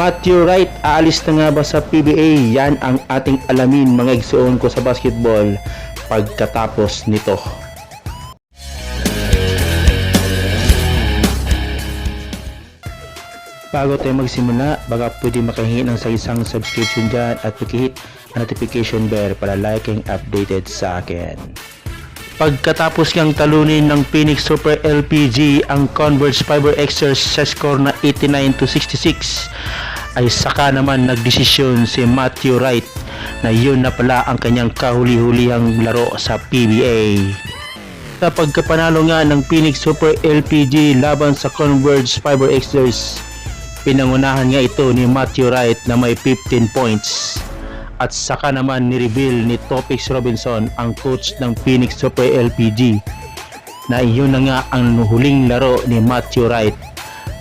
Matthew Wright, aalis na nga ba sa PBA? Yan ang ating alamin mga igsoon ko sa basketball pagkatapos nito. Bago tayo magsimula, baka pwede makahingi ng sa isang subscription dyan at pakihit ang notification bell para like and updated sa akin. Pagkatapos niyang talunin ng Phoenix Super LPG ang Converge Fiber Xers sa score na 89 to 66 ay saka naman nagdesisyon si Matthew Wright na yun na pala ang kanyang kahuli-hulihang laro sa PBA. Sa pagkapanalo nga ng Phoenix Super LPG laban sa Converge Fiber Xers, pinangunahan nga ito ni Matthew Wright na may 15 points at saka naman ni-reveal ni Topix Robinson ang coach ng Phoenix Super LPG na iyon na nga ang huling laro ni Matthew Wright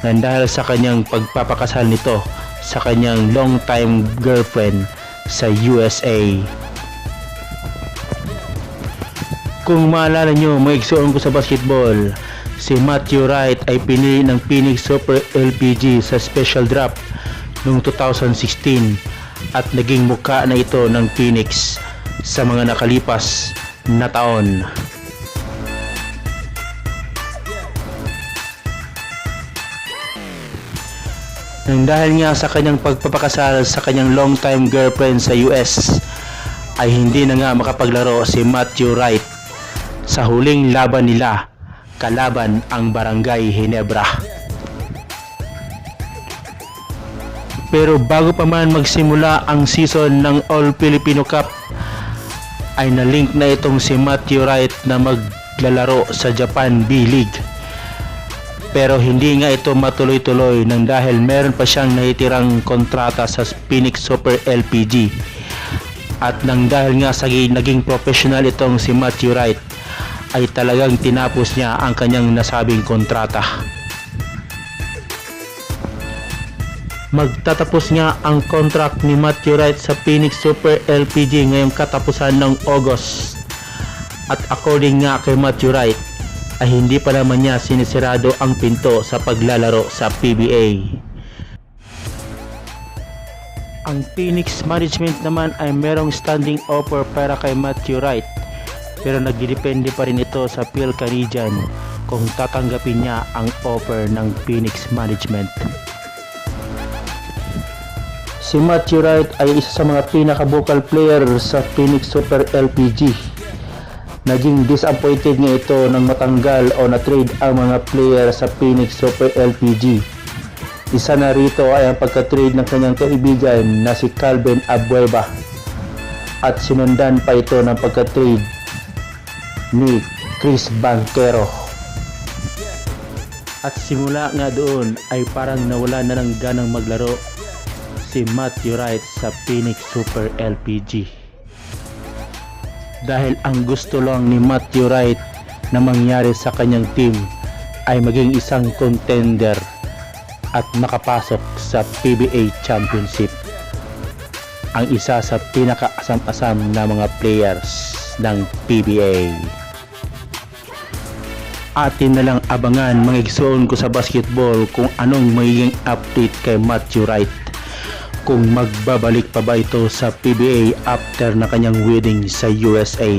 na dahil sa kanyang pagpapakasal nito sa kanyang long-time girlfriend sa USA. Kung maalala nyo, mga igsoon ko sa basketball, si Matthew Wright ay pinili ng Phoenix Super LPG sa special draft noong 2016 at naging mukha na ito ng Phoenix sa mga nakalipas na taon. Nang dahil nga sa kanyang pagpapakasal sa kanyang long-time girlfriend sa US, ay hindi na nga makapaglaro si Matthew Wright sa huling laban nila kalaban ang Barangay Hinebra. Pero bago pa man magsimula ang season ng All Filipino Cup ay na-link na itong si Matthew Wright na maglalaro sa Japan B-League. Pero hindi nga ito matuloy-tuloy nang dahil meron pa siyang nahitirang kontrata sa Phoenix Super LPG. At nang dahil nga sa naging professional itong si Matthew Wright ay talagang tinapos niya ang kanyang nasabing kontrata. Magtatapos nga ang contract ni Matthew Wright sa Phoenix Super LPG ngayong katapusan ng August. At according nga kay Matthew Wright, ay hindi pa naman niya sinisirado ang pinto sa paglalaro sa PBA. Ang Phoenix Management naman ay merong standing offer para kay Matthew Wright pero nagdidepende pa rin ito sa Phil Canadian kung tatanggapin niya ang offer ng Phoenix Management. Si Matthew Wright ay isa sa mga pinaka-vocal player sa Phoenix Super LPG. Naging disappointed nga ito nang matanggal o na-trade ang mga player sa Phoenix Super LPG. Isa na rito ay ang pagka-trade ng kanyang kaibigan na si Calvin Abueva at sinundan pa ito ng pagka-trade ni Chris Banquero. At simula nga doon ay parang nawala na ng ganang maglaro si Matthew Wright sa Phoenix Super LPG. Dahil ang gusto lang ni Matthew Wright na mangyari sa kanyang team ay maging isang contender at makapasok sa PBA Championship. Ang isa sa pinakaasam-asam na mga players ng PBA. Atin na lang abangan mga igsoon ko sa basketball kung anong magiging update kay Matthew Wright kung magbabalik pa ba ito sa PBA after na kanyang wedding sa USA.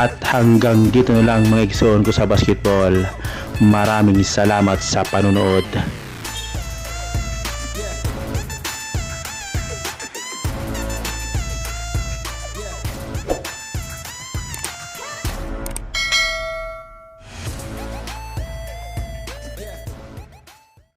At hanggang dito na lang mga igsoon ko sa basketball. Maraming salamat sa panonood.